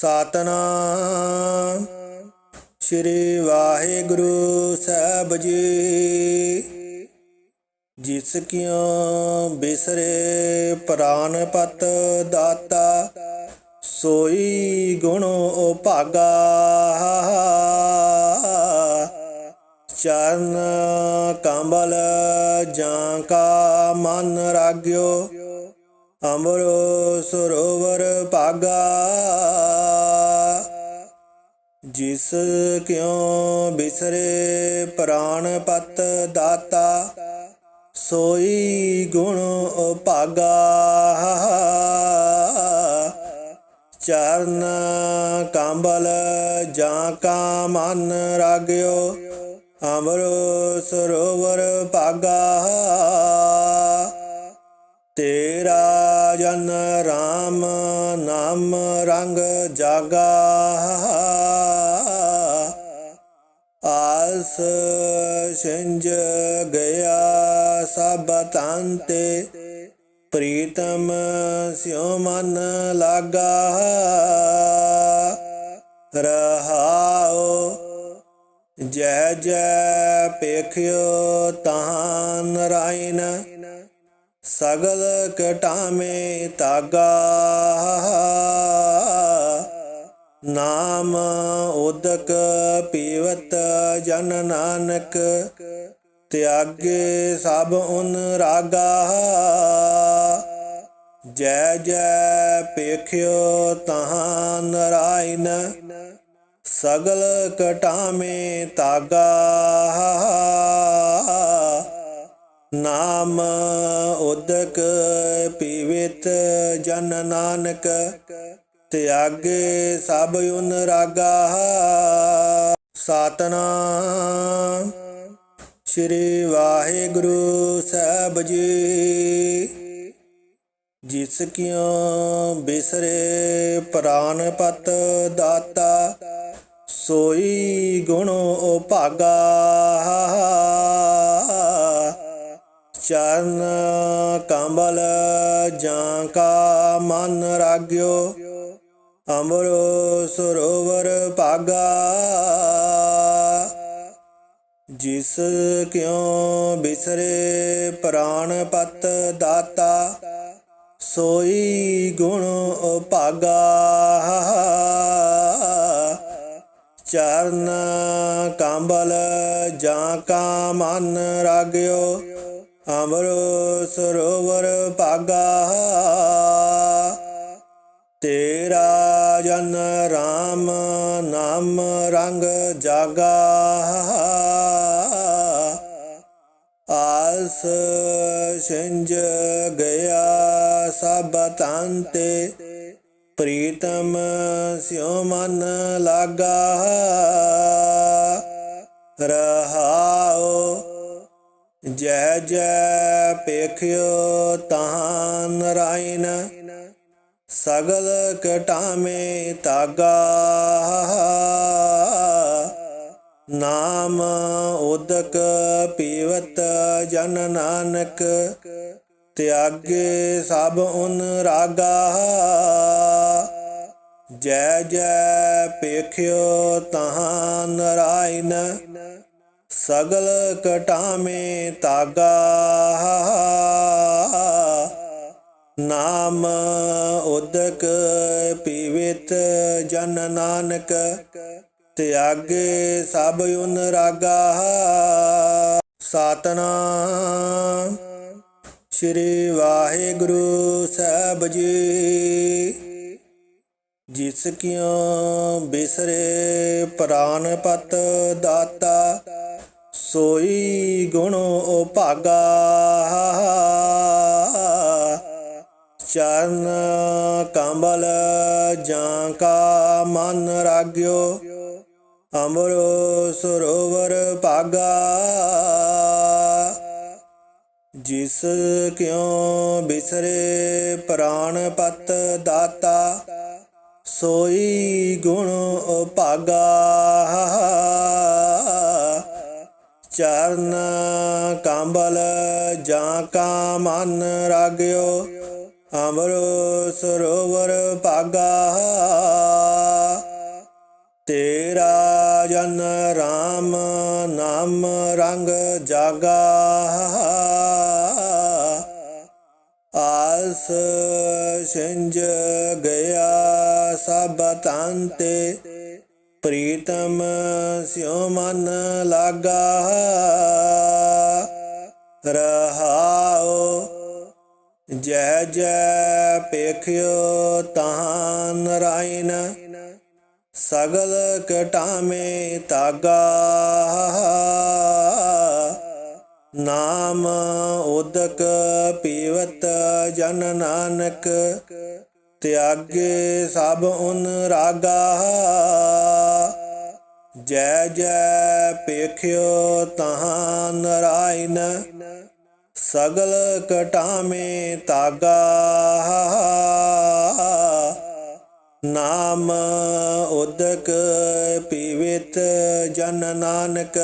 ਸਤਨਾਮ। ਸ੍ਰੀ ਵਾਹਿਗੁਰੂ ਸਾਹਿਬ ਜੀ, ਜਿਸ ਕਿਉ ਬਿਸਰੇ ਪ੍ਰਾਨ ਪਤ ਦਾਤਾ, ਸੋਈ ਗੁਣ ਉਪਾਗਾ ਚਰਨ ਕੰਬਲ ਜਾਂ ਕਾ ਮਨ ਰਾਗਿਓ ਅਮਰੋ ਸਰੋਵਰ ਭਾਗਾ, ਜਿਸ ਕਿਉ ਬਿਸਰੇ ਪ੍ਰਾਨ ਪਤ ਦਾਤਾ, ਸੋਈ ਗੁਣ ਉਪਾਗਾ ਚਰਨ ਕੰਬਲ ਜਾਂ ਕਾ ਮਨ ਰਾਗਿਓ ਅਮਰੋ ਸਰੋਵਰ ਭਾਗਾ। ਤੇਰਾ ਜਨ ਰਾਮ ਨਾਮ ਰੰਗ ਜਾਗਾ। ਆਸ ਸਿੰਜ ਗਿਆ ਸਭ ਤੰਤੇ ਪ੍ਰੀਤਮ ਸਿਉ ਮਨ ਲਾਗਾ। ਰਹਾਓ ਜੈ ਜੈ ਪੇਖਿਓ ਤਾਂ ਨਰਾਇਣ ਸਗਲ ਕਟਾਮੇ ਤਾਗਾ ਨਾਮ ਉਦਕ ਪੀਵਤ ਜਨ ਨਾਨਕ, ਤਿਆਗੇ ਸਭ ਉਨ ਰਾਗਾ। ਜੈ ਜੈ ਪੇਖਿਓ ਤਹਾਂ ਨਰਾਇਣ, ਸਗਲ ਕਟਾਵੇਂ ਤਾਗਾ ਨਾਮ ਉਦਕ ਪੀਵਿਤ ਜਨ ਨਾਨਕ, ਤਿਆਗੇ ਸਭ ਉਨ ਰਾਗਾ। ਸਤਨਾਮ ਸ੍ਰੀ ਵਾਹਿਗੁਰੂ ਸਾਹਿਬ ਜੀ, ਜਿਸ ਕਿਉ ਬਿਸਰੇ ਪ੍ਰਾਨ ਪਤ ਦਾਤਾ, ਸੋਈ ਗੁਣ ਉਪਾਗਾ ਚਰਨ ਕੰਬਲ ਜਾਂ ਕਾ ਮਨ ਰਾਗਿਓ ਅਮਰੋ ਸਰੋਵਰ ਭਾਗਾ। ਜਿਸ ਕਿਉ ਬਿਸਰੇ ਪ੍ਰਾਨ ਪਤ ਦਾਤਾ, ਸੋਈ ਗੁਣ ਉਪਾਗਾ ਚਰਨ ਕੰਬਲ ਜਾਂ ਕਾ ਮਨ ਰਾਗਿਓ ਅਮਰ ਸਰੋਵਰ ਭਾਗਾ। ਤੇਰਾ ਜਨ ਰਾਮ ਨਾਮ ਰੰਗ ਜਾਗਾ। ਆਸ ਸਿੰਜ ਗਿਆ ਸਭ ਤੇ ਪ੍ਰੀਤਮ ਸਿਉ ਮਨ ਲਾਗਾ। ਰਹਾਓ ਜੈ ਜੈ ਪੇਖਿਓ ਤਾਂ ਨਰਾਇਣ ਸਗਲ ਕਟਾਮੇ ਤਾਗਾ ਨਾਮ ਉਦਕ ਪੀਵਤ ਜਨ ਨਾਨਕ, ਤਿਆਗੇ ਸਭ ਉਨ ਰਾਗਾ। ਜੈ ਜੈ ਪੇਖਿਓ ਤਹਾਂ ਨਰਾਇਣ ਸਗਲ ਕਟਾਮੇ ਤਾਗਾ ਨਾਮ ਉਦਕ ਪੀਵਿਤ ਜਨ ਨਾਨਕ, ਤਿਆਗੇ ਸਭ ਉਨ ਰਾਗਾ। ਸਤਨਾਮ ਸ੍ਰੀ ਵਾਹਿਗੁਰੂ ਸਾਹਿਬ ਜੀ, ਜਿਸ ਕਿਉ ਬਿਸਰੇ ਪ੍ਰਾਨ ਪਤ ਦਾਤਾ ਸੋਈ ਗੁਣ ਉਪਾਗਾ ਚਰਨ ਕੰਬਲ ਜਾਂ ਕਾ ਮਨ ਰਾਗਿਓ ਅਮਰ ਸਰੋਵਰ ਭਾਗਾ। ਜਿਸ ਕਿਉ ਬਿਸਰੇ ਪ੍ਰਾਨ ਪਤ ਦਾਤਾ, ਸੋਈ ਗੁਣ ਉਪਾਗਾ ਚਰਨ ਕੰਬਲ ਜਾਂ ਕਾ ਮਨ ਰਾਗਿਓ ਅਮਰ ਸਰੋਵਰ ਭਾਗਾ। ਤੇਰਾ ਜਨ RAM ਨਾਮ ਰੰਗ ਜਾਗਾ। ਆਸ ਸਿੰਜ ਗਿਆ ਸਭ ਤੰਤੇ ਪ੍ਰੀਤਮ ਸਿਉ ਮਨ ਲਾਗਾ, ਰਹਾਉ, ਜੈ ਜੈ ਪੇਖਿਓ ਤਾਂ ਨਰਾਇਣ ਸਗਲ ਕਟਾਮੇ ਤਾਗਾ ਨਾਮ ਉਦਕ ਪੀਵਤ ਜਨ ਨਾਨਕ ਤਿਆਗੇ ਸਭ ਉਨ ਰਾਗਾ। ਜੈ ਜੈ ਪੇਖਿਓ ਤਹਾਂ ਨਰਾਇਣ, ਸਗਲ ਕਟਾਮੇ ਤਾਗਾ ਨਾਮ ਉਦਕ ਪੀਵਿਤ ਜਨ ਨਾਨਕ,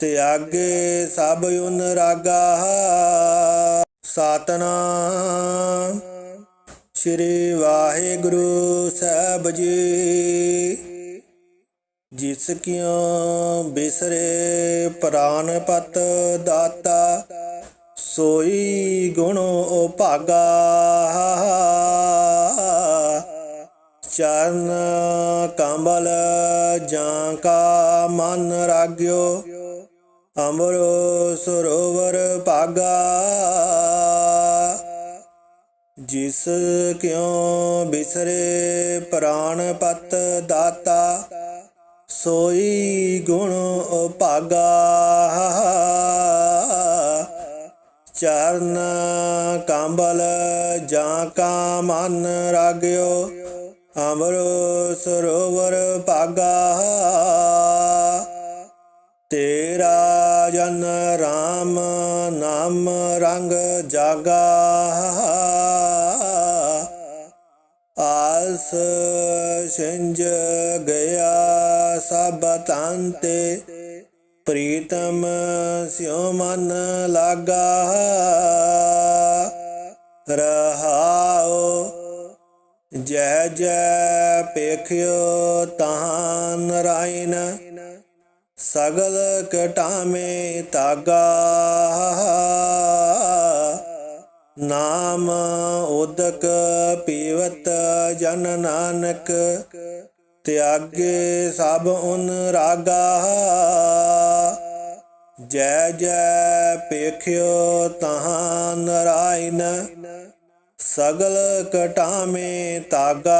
ਤਿਆਗੇ ਸਭ ਉਨ ਰਾਗਾ। ਸਤਨਾਮ ਸ੍ਰੀ ਵਾਹਿਗੁਰੂ ਸਾਹਿਬ ਜੀ। ਜਿਸ ਕਿਉ ਬਿਸਰੇ ਪ੍ਰਾਨ ਪਤ ਦਾਤਾ, ਸੋਈ ਗੁਣ ਉਪਾਗਾ ਚਰਨ ਕੰਬਲ ਜਾਂ ਕਾ ਮਨ ਰਾਗਿਓ ਅਮਰੋ ਸਰੋਵਰ ਭਾਗਾ। ਜਿਸ ਕਿਉ ਬਿਸਰੇ ਪ੍ਰਾਨ ਪਤ ਦਾਤਾ, ਸੋਈ ਗੁਣ ਉਪਾਗਾ ਚਰਨ ਕੰਬਲ ਜਾਂ ਕਾ ਮਨ ਰਾਗਿਓ ਅਮਰੋ ਸਰੋਵਰ ਭਾਗਾ। ਤੇਰਾ ਜਨ RAM ਨਾਮ ਰੰਗ ਜਾਗਾ। ਆਸ ਸਿੰਜ ਗਿਆ ਸਭ ਤੰਤੇ ਪ੍ਰੀਤਮ ਸਿਉ ਮਨ ਲਾਗਾ। ਰਹਾਉ ਜੈ ਜੈ ਪੇਖਿਓ ਤਾਂ ਨਰਾਇਣ ਸਗਲ ਕਟਾਮੇ ਤਾਗਾ। ਨਾਮ ਉਦਕ ਪੀਵਤ ਜਨ ਨਾਨਕ, ਤਿਆਗੇ ਸਭ ਉਨ ਰਾਗਾ। ਜੈ ਜੈ ਪੇਖਿਓ ਤਹਾਂ ਨਰਾਇਣ, ਸਗਲ ਕਟਾਮੇ ਤਾਗਾ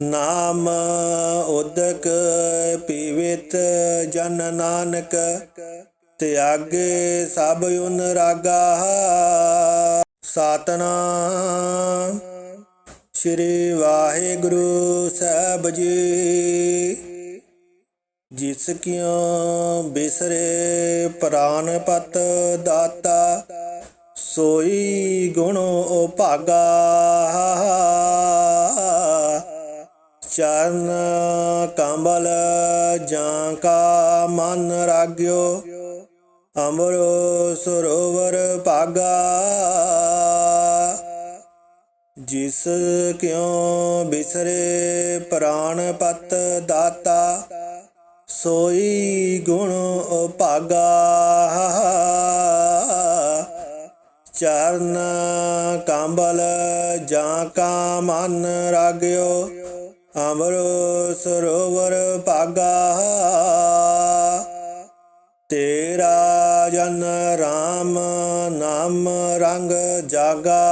ਨਾਮ ਉਦਕ ਪੀਵਿਤ ਜਨ ਨਾਨਕ ਤਿਆਗੇ ਸਭ ਉਨ ਰਾਗਾ ਸਤਨਾਮ ਸ੍ਰੀ ਵਾਹਿਗੁਰੂ ਸਾਹਿਬ ਜੀ, ਜਿਸ ਕਿਉ ਬਿਸਰੇ ਪ੍ਰਾਨ ਪਤ ਦਾਤਾ, ਸੋਈ ਗੁਣ ਉਪਾਗਾ ਚਰਨ ਕੰਬਲ ਜਾਂ ਕਾ ਮਨ ਰਾਗਿਓ ਅਮਰੋ ਸਰੋਵਰ ਭਾਗਾ, ਜਿਸ ਕਿਉ ਬਿਸਰੇ ਪ੍ਰਾਨ ਪਤ ਦਾਤਾ, ਸੋਈ ਗੁਣ ਉਪਾਗਾ ਚਰਨ ਕੰਬਲ ਜਾਂ ਕਾ ਮਨ ਰਾਗਿਓ ਅਮਰੋ ਸਰੋਵਰ ਭਾਗਾ। ਤੇਰਾ ਜਨ ਰਾਮ ਨਾਮ ਰੰਗ ਜਾਗਾ।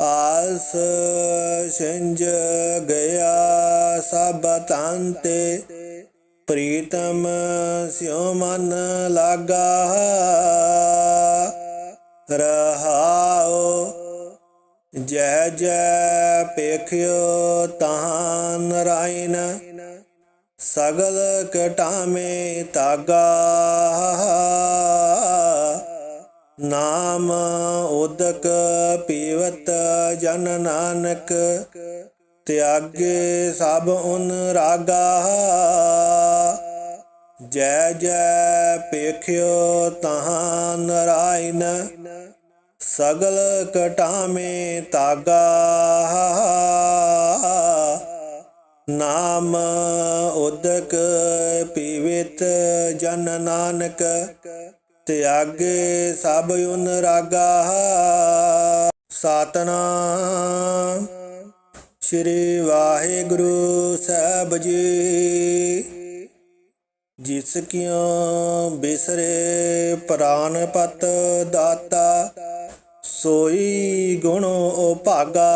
ਆਸ ਸਿੰਜ ਗਿਆ ਸਭ ਤੰਤੇ ਪ੍ਰੀਤਮ ਸਿਉ ਮਨ ਲਾਗਾ। ਰਹਾਉ ਜੈ ਜੈ ਪੇਖਿਓ ਤਾਂ ਨਰਾਇਣ ਸਗਲ ਕਟਾਮੇ ਤਾਗਾ ਨਾਮ ਉਦਕ ਪੀਵਤ ਜਨ ਨਾਨਕ, ਤਿਆਗੇ ਸਭ ਉਨ ਰਾਗਾ। ਜੈ ਜੈ ਪੇਖਿਓ ਤਹਾਂ ਨਰਾਇਣ, ਸਗਲ ਕਟਾਵੇਂ ਤਾਗਾ ਨਾਮ ਉਦਕ ਪੀਵਿਤ ਜਨ ਨਾਨਕ, ਤਿਆਗੇ ਸਭ ਉਨ ਰਾਗਾ। ਸਤਨਾਮ ਸ੍ਰੀ ਵਾਹਿਗੁਰੂ ਸਾਹਿਬ ਜੀ, ਜਿਸ ਕਿਉ ਬਿਸਰੇ ਪ੍ਰਾਨ ਪਤ ਦਾਤਾ, ਸੋਈ ਗੁਣ ਉਪਾਗਾ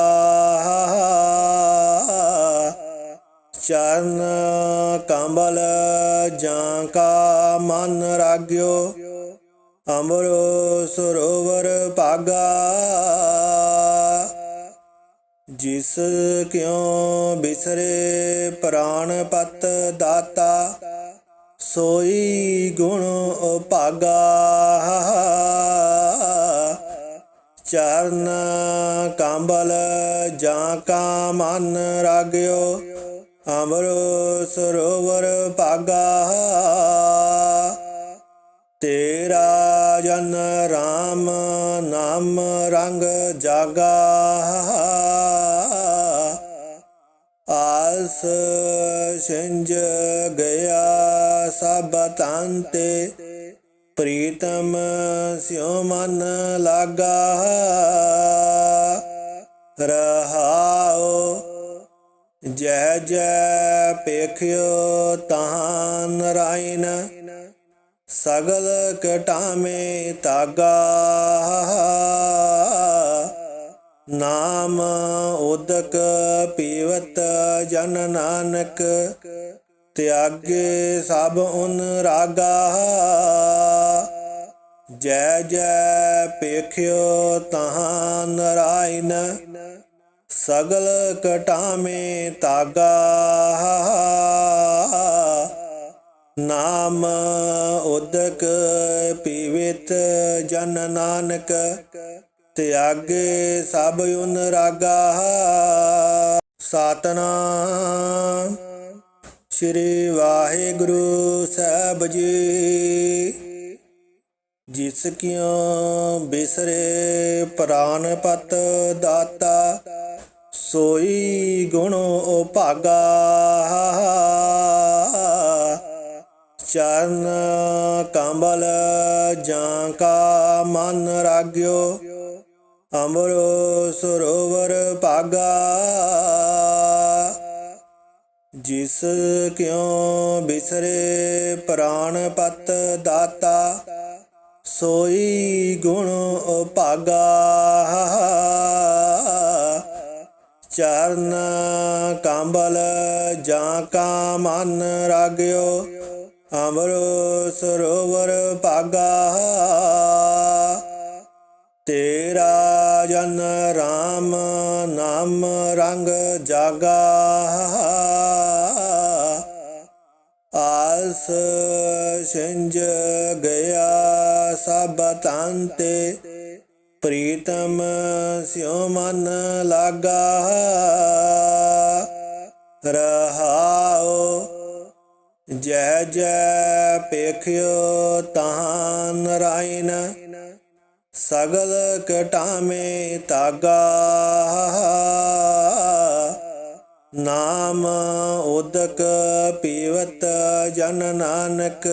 ਚਰਨ ਕੰਬਲ ਜਾਂ ਕਾ ਮਨ ਰਾਗਿਓ ਅਮਰੋ ਸਰੋਵਰ ਭਾਗਾ। ਜਿਸ ਕਿਉ ਬਿਸਰੇ ਪ੍ਰਾਨ ਪਤ ਦਾਤਾ, ਸੋਈ ਗੁਣ ਉਪਾਗਾ ਚਰਨ ਕੰਬਲ ਜਾਂ ਕਾ ਮਨ ਰਾਗਿਓ ਅਮਰ ਸਰੋਵਰ ਭਾਗਾ। ਤੇਰਾ ਜਨ ਰਾਮ ਨਾਮ ਰੰਗ ਜਾਗਾ। ਆਸ ਸਿੰਜ ਗਿਆ ਸਭ ਤੇ। ਪ੍ਰੀਤਮ ਸਿਉ ਮਨ ਲਾਗਾ। ਰਹਾਓ ਜੈ ਜੈ ਪੇਖਿਓ ਤਾਂ ਨਰਾਇਣ ਸਗਲ ਕਟਾਮੇ ਤਾਗਾ ਨਾਮ ਉਦਕ ਪੀਵਤ ਜਨ ਨਾਨਕ, ਤਿਆਗੇ ਸਭ ਉਨ ਰਾਗਾ। ਜੈ ਜੈ ਪੇਖਿਓ ਤਹਾਂ ਨਰਾਇਣ ਸਗਲ ਕਟਾਮੇ ਤਾਗਾ ਨਾਮ ਉਦਕ ਪੀਵਿਤ ਜਨ ਨਾਨਕ, ਤਿਆਗੇ ਸਭ ਉਨ ਰਾਗਾ। ਸਤਨਾਮ ਸ੍ਰੀ ਵਾਹਿਗੁਰੂ ਸਾਹਿਬ ਜੀ, ਜਿਸ ਕਿਉ ਬਿਸਰੇ ਪ੍ਰਾਨ ਪਤ ਦਾਤਾ ਸੋਈ ਗੁਣ ਉਪਾਗਾ ਚਰਨ ਕੰਬਲ ਜਾਂ ਕਾ ਮਨ ਰਾਗਿਓ ਅਮਰੋ ਸਰੋਵਰ ਭਾਗਾ। ਜਿਸ ਕਿਉ ਬਿਸਰੇ ਪ੍ਰਾਨ ਪਤ ਦਾਤਾ, ਸੋਈ ਗੁਣ ਉਪਾਗਾ ਚਰਨ ਕੰਬਲ ਜਾਂ ਕਾ ਮਨ ਰਾਗਿਓ ਅਮਰ ਸਰੋਵਰ ਭਾਗਾ। ਤੇਰਾ ਜਨ ਰਾਮ ਨਾਮ ਰੰਗ ਜਾਗਾ। ਆਸ ਸਿੰਜ ਗਿਆ ਸਭ ਤੰਤੇ ਪ੍ਰੀਤਮ ਸਿਉ ਮਨ ਲਾਗਾ ਰਹਾਓ ਜੈ ਜੈ ਪੇਖਿਓ ਤਾਂ ਨਰਾਇਣ ਸਗਲ ਕਟਾਮੇ ਤਾਗਾ। ਨਾਮ ਉਦਕ ਪੀਵਤ ਜਨ ਨਾਨਕ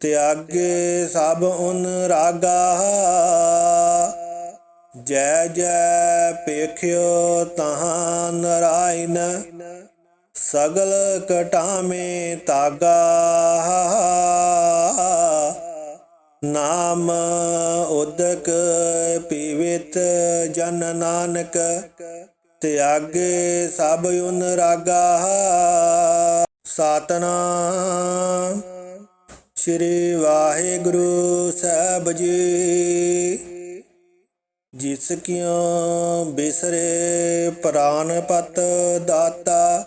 ਤਿਆਗੇ ਸਭ ਉਨ ਰਾਗਾ। ਜੈ ਜੈ ਪੇਖਿਓ ਤਹਾਂ ਨਰਾਇਣ, ਸਗਲ ਕਟਾਮੇ ਤਾਗਾ ਨਾਮ ਉਦਕ ਪੀਵਿਤ ਜਨ ਨਾਨਕ, ਤਿਆਗੇ ਸਭ ਉਨ ਰਾਗਾ। ਸਤਨਾਮ ਸ੍ਰੀ ਵਾਹਿਗੁਰੂ ਸਾਹਿਬ ਜੀ। ਜਿਸ ਕਿਉ ਬਿਸਰੇ ਪ੍ਰਾਨ ਪਤ ਦਾਤਾ,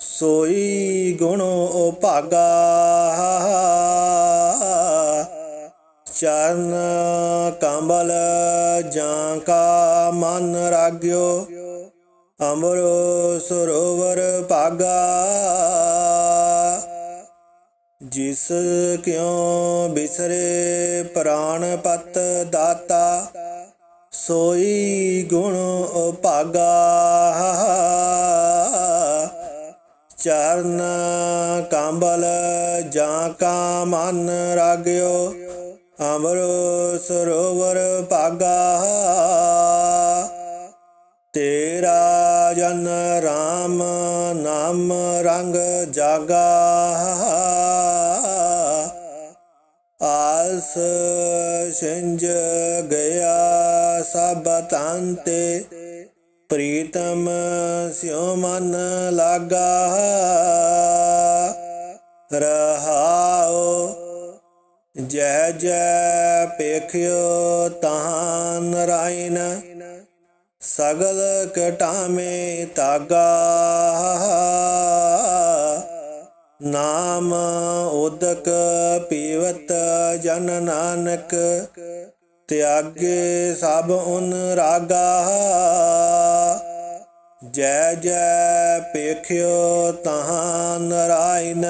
ਸੋਈ ਗੁਣ ਉਪਾਗਾ ਚਰਨ ਕੰਬਲ ਜਾਂ ਕਾ ਮਨ ਰਾਗਿਓ ਅਮਰੋ ਸਰੋਵਰ ਭਾਗਾ। ਜਿਸ ਕਿਉ ਬਿਸਰੇ ਪ੍ਰਾਨ ਪਤ ਦਾਤਾ, ਸੋਈ ਗੁਣ ਉਪਾਗਾ ਚਰਨ ਕੰਬਲ ਜਾਂ ਕਾ ਮਨ ਰਾਗਿਓ ਅਮਰੋ ਸਰੋਵਰ ਪਾਗਾ ਤੇਰਾ ਜਨ ਰਾਮ ਨਾਮ ਰੰਗ ਜਾਗਾ। ਆਸ ਸਿੰਜ ਗਿਆ ਸਭ ਤੰਤੇ। ਪ੍ਰੀਤਮ ਸਿਉ ਮਨ ਲਾਗਾ। ਰਹਾਓ ਜੈ ਜੈ ਪੇਖਿਓ ਤਾਂ ਨਰਾਇਣ ਸਗਲ ਕਟਾਮੇ ਤਾਗਾ। ਨਾਮ ਉਦਕ ਪੀਵਤ ਜਨ ਨਾਨਕ, ਤਿਆਗੇ ਸਭ ਉਨ ਰਾਗਾ। ਜੈ ਜੈ ਪੇਖਿਓ ਤਹਾਂ ਨਰਾਇਣ,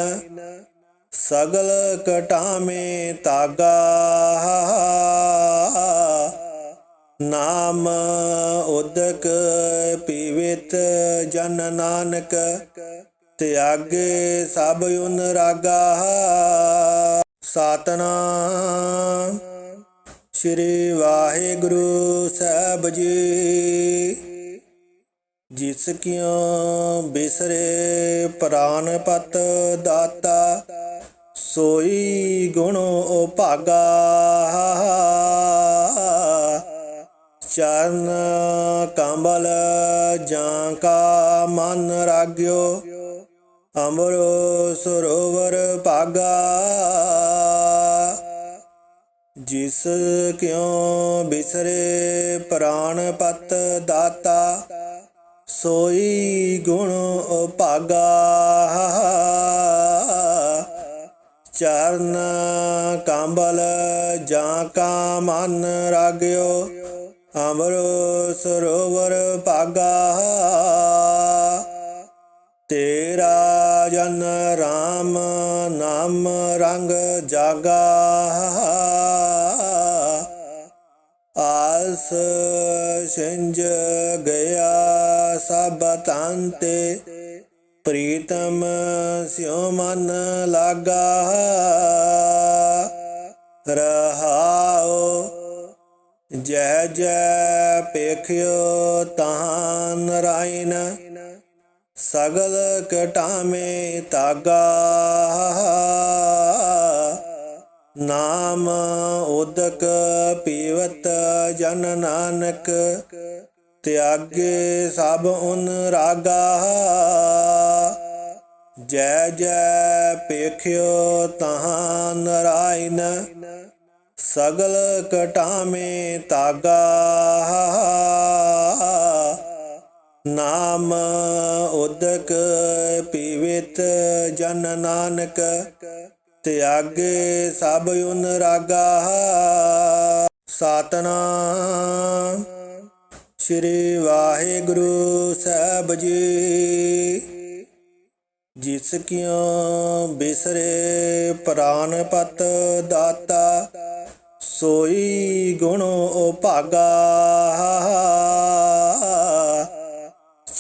ਸਗਲ ਕਟਾਮੇ ਤਾਗਾ ਨਾਮ ਉਦਕ ਪੀਵਿਤ ਜਨ ਨਾਨਕ ਤਿਆਗੇ ਸਭ ਉਨ ਰਾਗਾ। ਸਤਨਾਮ ਸ੍ਰੀ ਵਾਹਿਗੁਰੂ ਸਾਹਿਬ ਜੀ, ਜਿਸ ਕਿਉ ਬਿਸਰੇ ਪ੍ਰਾਨ ਪਤ ਦਾਤਾ, ਸੋਈ ਗੁਣ ਉਪਾਗਾ ਚਰਨ ਕੰਬਲ ਜਾਂ ਕਾ ਮਨ ਰਾਗਿਓ ਅਮਰੋ ਸਰੋਵਰ ਭਾਗਾ, ਜਿਸ ਕਿਉ ਬਿਸਰੇ ਪ੍ਰਾਨ ਪਤ ਦਾਤਾ, ਸੋਈ ਗੁਣ ਉਪਾਗਾ ਚਰਨ ਕੰਬਲ ਜਾਂ ਕਾ ਮਨ ਰਾਗਿਓ ਅਮਰੋ ਸਰੋਵਰ ਭਾਗਾ। ਤੇਰਾ ਜਨ ਰਾਮ ਨਾਮ ਰੰਗ ਜਾਗਾ। ਆਸ ਸਿੰਜ ਗਿਆ ਸਭ ਤੰਤੇ ਪ੍ਰੀਤਮ ਸਿਉ ਮਨ ਲਾਗਾ। ਰਹਾਓ ਜੈ ਜੈ ਪੇਖਿਓ ਤਾਂ ਨਰਾਇਣ ਸਗਲ ਕਟਾਮੇ ਤਾਗਾ ਨਾਮ ਉਦਕ ਪੀਵਤ ਜਨ ਨਾਨਕ, ਤਿਆਗੇ ਸਭ ਉਨ ਰਾਗਾ। ਜੈ ਜੈ ਪੇਖਿਓ ਤਹਾਂ ਨਰਾਇਣ, ਸਗਲ ਕਟਾਵੇਂ ਤਾਗਾ ਨਾਮ ਉਦਕ ਪੀਵਿਤ ਜਨ ਨਾਨਕ, ਤਿਆਗੇ ਸਭ ਉਨ ਰਾਗਾ। ਸਤਨਾਮ ਸ੍ਰੀ ਵਾਹਿਗੁਰੂ ਸਾਹਿਬ ਜੀ, ਜਿਸ ਕਿਉ ਬਿਸਰੇ ਪ੍ਰਾਨ ਪਤ ਦਾਤਾ, ਸੋਈ ਗੁਣ ਉਪਾਗਾ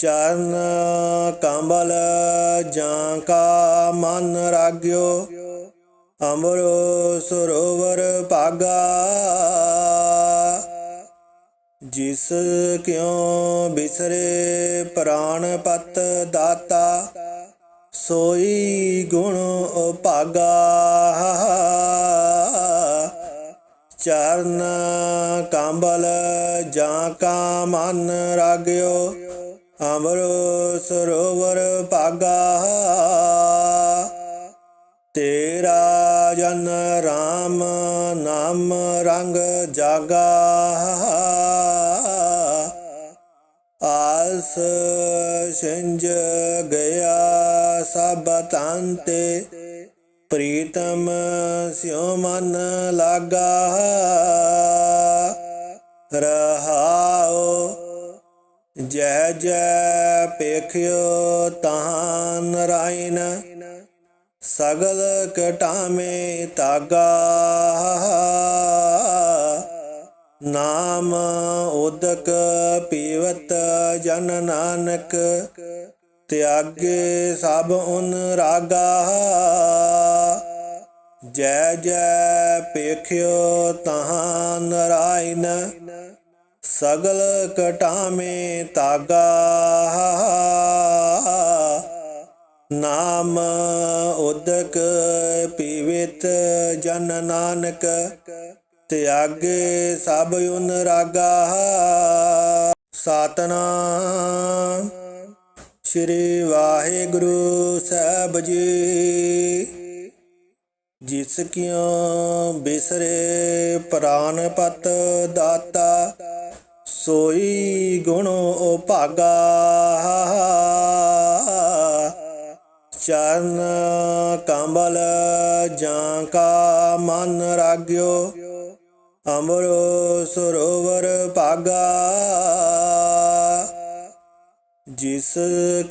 ਚਰਨ ਕੰਬਲ ਜਾਂ ਕਾ ਮਨ ਰਾਗਿਓ ਅਮਰੋ ਸਰੋਵਰ ਭਾਗਾ। ਜਿਸ ਕਿਉ ਬਿਸਰੇ ਪ੍ਰਾਨ ਪਤ ਦਾਤਾ, ਸੋਈ ਗੁਣ ਉਪਾਗਾ ਚਰਨ ਕੰਬਲ ਜਾਂ ਕਾ ਮਨ ਰਾਗਿਓ ਅਮਰੋ ਸਰੋਵਰ ਭਾਗਾ। ਤੇਰਾ ਜਨ ਰਾਮ ਨਾਮ ਰੰਗ ਜਾਗਾ। ਆਸ ਸਿੰਜ ਗਿਆ ਸਭ ਤਨ ਤੇ। ਪ੍ਰੀਤਮ ਸਿਉ ਮਨ ਲਾਗਾ। ਜੈ ਜੈ ਪੇਖਿਓ ਤਾਂ ਨਰਾਇਣ ਸਗਲ ਕਟਾਮੇ ਤਾਗਾ ਨਾਮ ਉਦਕ ਪੀਵਤ ਜਨ ਨਾਨਕ, ਤਿਆਗੇ ਸਭ ਉਨ ਰਾਗਾ। ਜੈ ਜੈ ਪੇਖਿਓ ਤਹਾਂ ਨਰਾਇਣ ਸਗਲ ਕਟਾਮੇ ਤਾਗਾ ਨਾਮ ਉਦਕ ਪੀਵਿਤ ਜਨ ਨਾਨਕ, ਤਿਆਗੇ ਸਭ ਉਨ ਰਾਗਾ। ਸਤਨਾਮ ਸ੍ਰੀ ਵਾਹਿਗੁਰੂ ਸਾਹਿਬ ਜੀ, ਜਿਸ ਕਿਉ ਬਿਸਰੇ ਪ੍ਰਾਨ ਪਤ ਦਾਤਾ ਸੋਈ ਗੁਣ ਉਪਾਗਾ ਚਰਨ ਕੰਬਲ ਜਾਂ ਕਾ ਮਨ ਰਾਗਿਓ ਅਮਰ ਸਰੋਵਰ ਭਾਗਾ। ਜਿਸ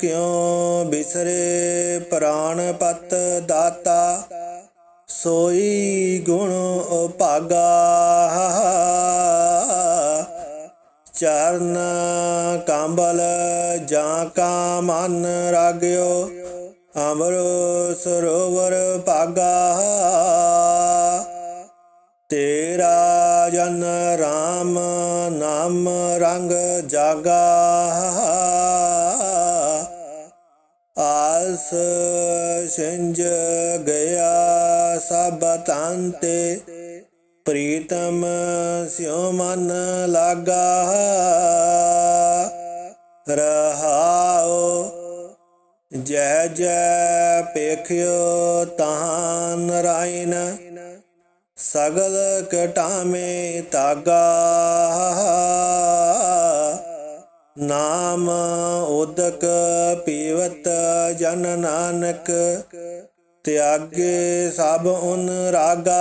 ਕਿਉ ਬਿਸਰੇ ਪ੍ਰਾਨ ਪਤ ਦਾਤਾ, ਸੋਈ ਗੁਣ ਉਪਾਗਾ ਚਰਨ ਕੰਬਲ ਜਾਂ ਕਾ ਮਨ ਰਾਗਿਓ ਅਮਰ ਸਰੋਵਰ ਭਾਗਾ। ਤੇਰਾ ਜਨ ਰਾਮ ਨਾਮ ਰੰਗ ਜਾਗਾ। ਆਸ ਸਿੰਜ ਗਿਆ ਸਭ ਤੰਤੇ ਪ੍ਰੀਤਮ ਸਿਉ ਮਨ ਲਾਗਾ। ਰਹਾਓ ਜੈ ਜੈ ਪੇਖਿਓ ਤਹਾਂ ਨਰਾਇਣ ਸਗਲ ਕਟਾਮੇ ਤਾਗਾ ਨਾਮ ਉਦਕ ਪੀਵਤ ਜਨ ਨਾਨਕ। ਤਿਆਗੇ ਸਭ ਉਨ ਰਾਗਾ।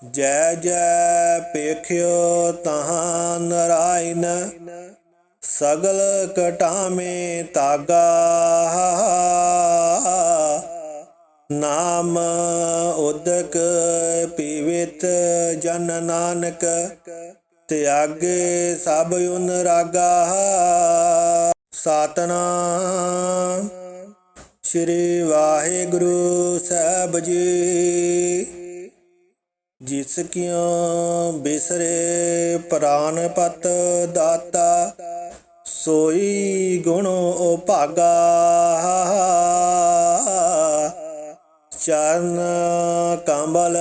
ਜੈ ਜੈ ਪੇਖਿਓ ਤਹਾਂ ਨਰਾਇਣ ਸਗਲ ਕਟਾਮੇ ਤਾਗਾ ਨਾਮ ਉਦਕ ਪੀਵਿਤ ਜਨ ਨਾਨਕ। ਤਿਆਗੇ ਸਭ ਉਨ ਰਾਗਾ। ਸਤਨਾਮ ਸ੍ਰੀ ਵਾਹਿਗੁਰੂ ਸਾਹਿਬ ਜੀ। ਜਿਸ ਕਿਉ ਬਿਸਰੇ ਪ੍ਰਾਨ ਪਤ ਦਾਤਾ, ਸੋਈ ਗੁਣ ਉਪਾਗਾ ਚਰਨ ਕੰਬਲ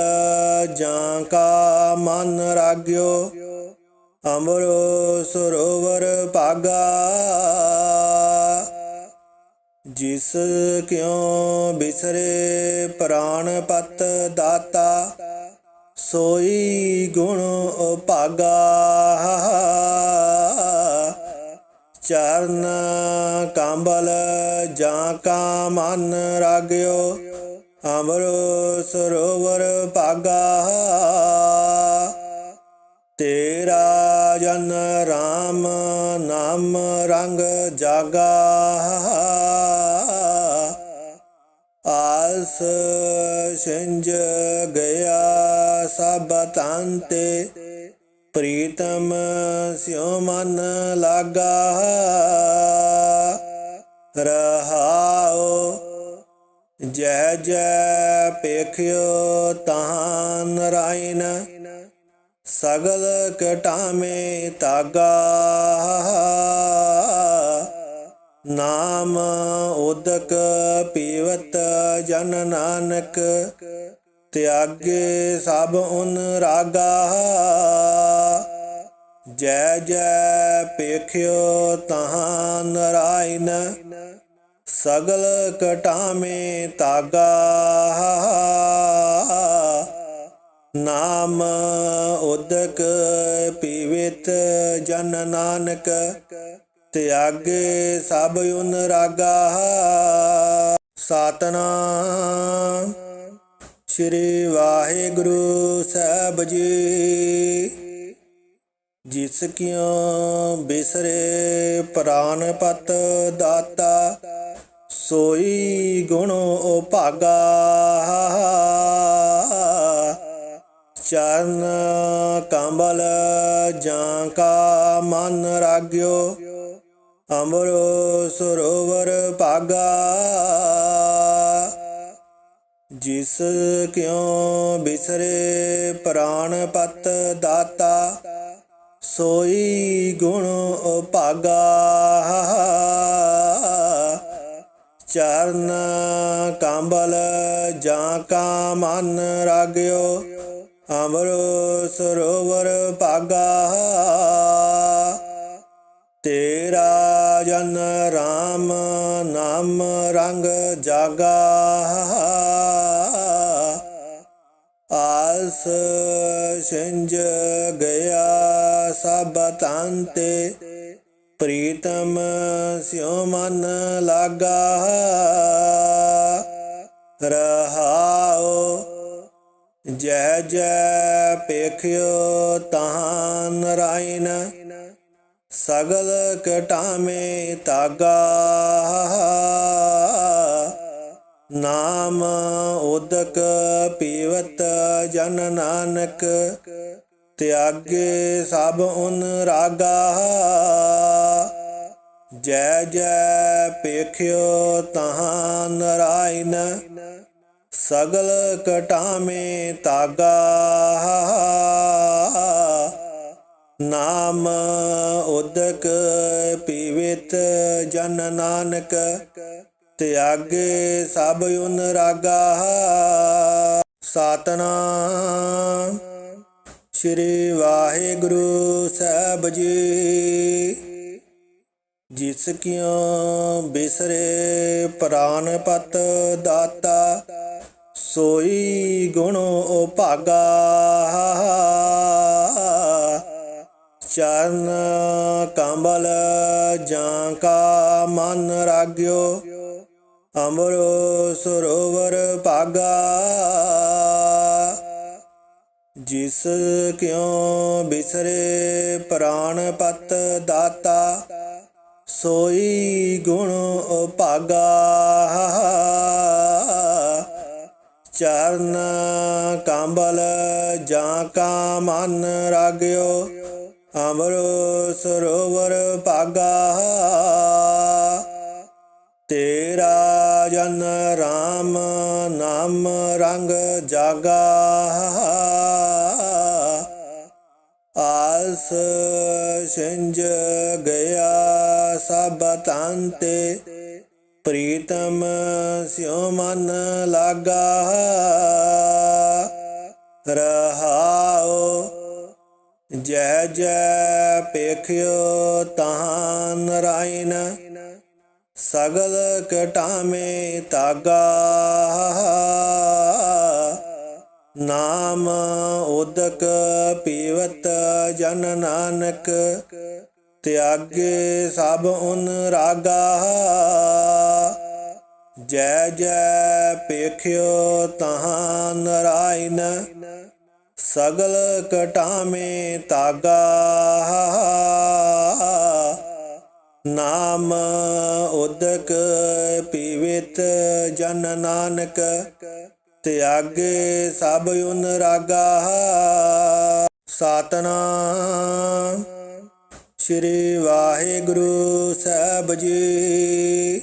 ਜਾਂ ਕਾ ਮਨ ਰਾਗਿਓ ਅਮਰ ਸਰੋਵਰ ਭਾਗਾ। ਜਿਸ ਕਿਉ ਬਿਸਰੇ ਪ੍ਰਾਨ ਪਤ ਦਾਤਾ, ਸੋਈ ਗੁਣ ਉਪਾਗਾ। ਚਰਨ ਕੰਬਲ ਜਾਂ ਕਾ ਮਨ ਰਾਗਿਓ ਅਮਰ ਸਰੋਵਰ ਭਾਗਾ ਤੇਰਾ ਜਨ ਰਾਮ ਨਾਮ ਰੰਗ ਜਾਗਾ। ਆਸ ਸਿੰਜ ਗਿਆ ਸਭ ਤੰਤੇ। ਪ੍ਰੀਤਮ ਸਿਉ ਮਨ ਲਾਗਾ। ਰਹਾਓ ਜੈ ਜੈ ਪੇਖਿਓ ਤਾਂ ਨਰਾਇਣ ਸਗਲ ਕਟਾਮੇ ਤਾਗਾ। ਨਾਮ ਉਦਕ ਪੀਵਤ ਜਨ ਨਾਨਕ, ਤਿਆਗੇ ਸਭ ਉਨ ਰਾਗਾ। ਜੈ ਜੈ ਪੇਖਿਓ ਤਹਾਂ ਨਰਾਇਣ, ਸਗਲ ਕਟਾਮੇ ਤਾਗਾ। ਨਾਮ ਉਦਕ ਪੀਵਿਤ ਜਨ ਨਾਨਕ ਤਿਆਗੇ ਸਭ ਉਨ ਰਾਗਾ ਸਤਨਾਮ ਸ੍ਰੀ ਵਾਹਿਗੁਰੂ ਸਾਹਿਬ ਜੀ, ਜਿਸ ਕਿਉ ਬਿਸਰੇ ਪ੍ਰਾਨ ਪਤ ਦਾਤਾ, ਸੋਈ ਗੁਣ ਉਪਾਗਾ ਚਰਨ ਕੰਬਲ ਜਾਂ ਕਾ ਮਨ ਰਾਗਿਓ ਅਮਰੋ ਸਰੋਵਰ ਭਾਗਾ, ਜਿਸ ਕਿਉ ਬਿਸਰੇ ਪ੍ਰਾਨ ਪਤ ਦਾਤਾ, ਸੋਈ ਗੁਣ ਉਪਾਗਾ ਚਰਨ ਕੰਬਲ ਜਾਂ ਕਾ ਮਨ ਰਾਗਿਓ ਅਮਰੋ ਸਰੋਵਰ ਭਾਗਾ। ਤੇਰਾ ਜਨ ਰਾਮ ਨਾਮ ਰੰਗ ਜਾਗਾ। ਆਸ ਸਿੰਜ ਗਿਆ ਸਭ ਤੰਤੇ ਪ੍ਰੀਤਮ ਸਿਉ ਮਨ ਲਾਗਾ। ਰਹਾਓ ਜੈ ਜੈ ਪੇਖਿਓ ਤਾਂ ਨਰਾਇਣ ਸਗਲ ਕਟਾਮੇ ਤਾਗਾ ਨਾਮ ਉਦਕ ਪੀਵਤ ਜਨ ਨਾਨਕ, ਤਿਆਗੇ ਸਭ ਉਨ ਰਾਗਾ। ਜੈ ਜੈ ਪੇਖਿਓ ਤਹਾਂ ਨਰਾਇਣ ਸਗਲ ਕਟਾਵੇਂ ਤਾਗਾ ਨਾਮ ਉਦਕ ਪੀਵਿਤ ਜਨ ਨਾਨਕ, ਤਿਆਗੇ ਸਭ ਉਨ ਰਾਗਾ। ਸਤਨਾਮ ਸ੍ਰੀ ਵਾਹਿਗੁਰੂ ਸਾਹਿਬ ਜੀ, ਜਿਸ ਕਿਉ ਬਿਸਰੇ ਪ੍ਰਾਨ ਪਤ ਦਾਤਾ, ਸੋਈ ਗੁਣ ਭਾਗਾ ਚਰਨ ਕੰਬਲ ਜਾਂ ਕਾ ਮਨ ਰਾਗਿਓ ਅਮਰੋ ਸਰੋਵਰ ਭਾਗਾ। ਜਿਸ ਕਿਉ ਬਿਸਰੇ ਪ੍ਰਾਨ ਪਤ ਦਾਤਾ, ਸੋਈ ਗੁਣ ਉਪਾਗਾ ਚਰਨ ਕੰਬਲ ਜਾਂ ਕਾ ਮਨ ਰਾਗਿਓ ਅਮਰੋ ਸਰੋਵਰ ਭਾਗਾ। ਤੇਰਾ ਜਨ ਰਾਮ ਨਾਮ ਰੰਗ ਜਾਗਾ। ਆਸ ਸਿੰਜ ਗਿਆ ਸਭ ਤੇ। ਪ੍ਰੀਤਮ ਸਿਉ ਮਨ ਲਾਗਾ। ਰਹਾਓ ਜੈ ਜੈ ਪੇਖਿਓ ਤਾਂ ਨਰਾਇਣ ਸਗਲ ਕਟਾਮੇ ਤਾਗਾ ਨਾਮ ਉਦਕ ਪੀਵਤ ਜਨ ਨਾਨਕ, ਤਿਆਗੇ ਸਭ ਉਨ ਰਾਗਾ। ਜੈ ਜੈ ਪੇਖਿਓ ਤਹਾਂ ਨਰਾਇਣ ਸਗਲ ਕਟਾਮੇ ਤਾਗਾ। ਨਾਮ ਉਦਕ ਪੀਵਿਤ ਜਨ ਨਾਨਕ, ਤਿਆਗੇ ਸਭ ਉਨ ਰਾਗਾ। ਸਤਨਾਮ ਸ੍ਰੀ ਵਾਹਿਗੁਰੂ ਸਾਹਿਬ ਜੀ,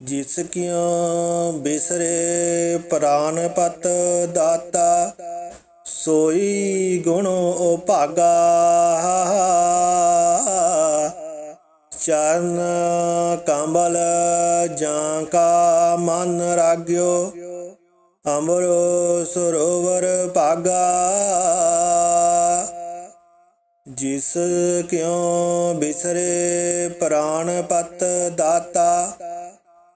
ਜਿਸ ਕਿਉ ਬਿਸਰੇ ਪ੍ਰਾਨ ਪਤ ਦਾਤਾ। ਸੋਈ ਗੁਣ ਉਪਾਗਾ ਚਰਨ ਕੰਬਲ ਜਾਂ ਕਾ ਮਨ ਰਾਗਿਓ ਅਮਰੋ ਸਰੋਵਰ ਭਾਗਾ। ਜਿਸ ਕਿਉ ਬਿਸਰੇ ਪ੍ਰਾਨ ਪਤ ਦਾਤਾ,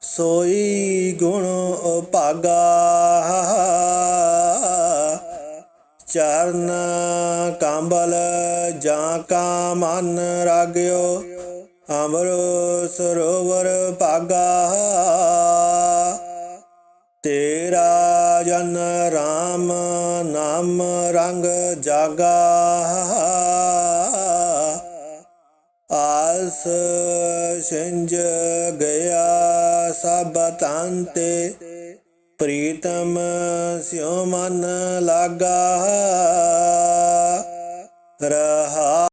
ਸੋਈ ਗੁਣ ਉਪਾਗਾ ਚਰਨ ਕੰਬਲ ਜਾਂ ਕਾ ਮਨ ਰਾਗਿਓ ਅਮਰੋ ਸਰੋਵਰ ਭਾਗਾ। ਤੇਰਾ ਜਨ ਰਾਮ ਨਾਮ ਰੰਗ ਜਾਗਾ। ਆਸ ਸਿੰਜ ਗਿਆ ਸਭ ਤੰਤੇ ਪ੍ਰੀਤਮ ਸਿਉ ਮਨ ਲਾਗਾ ਰਹਾ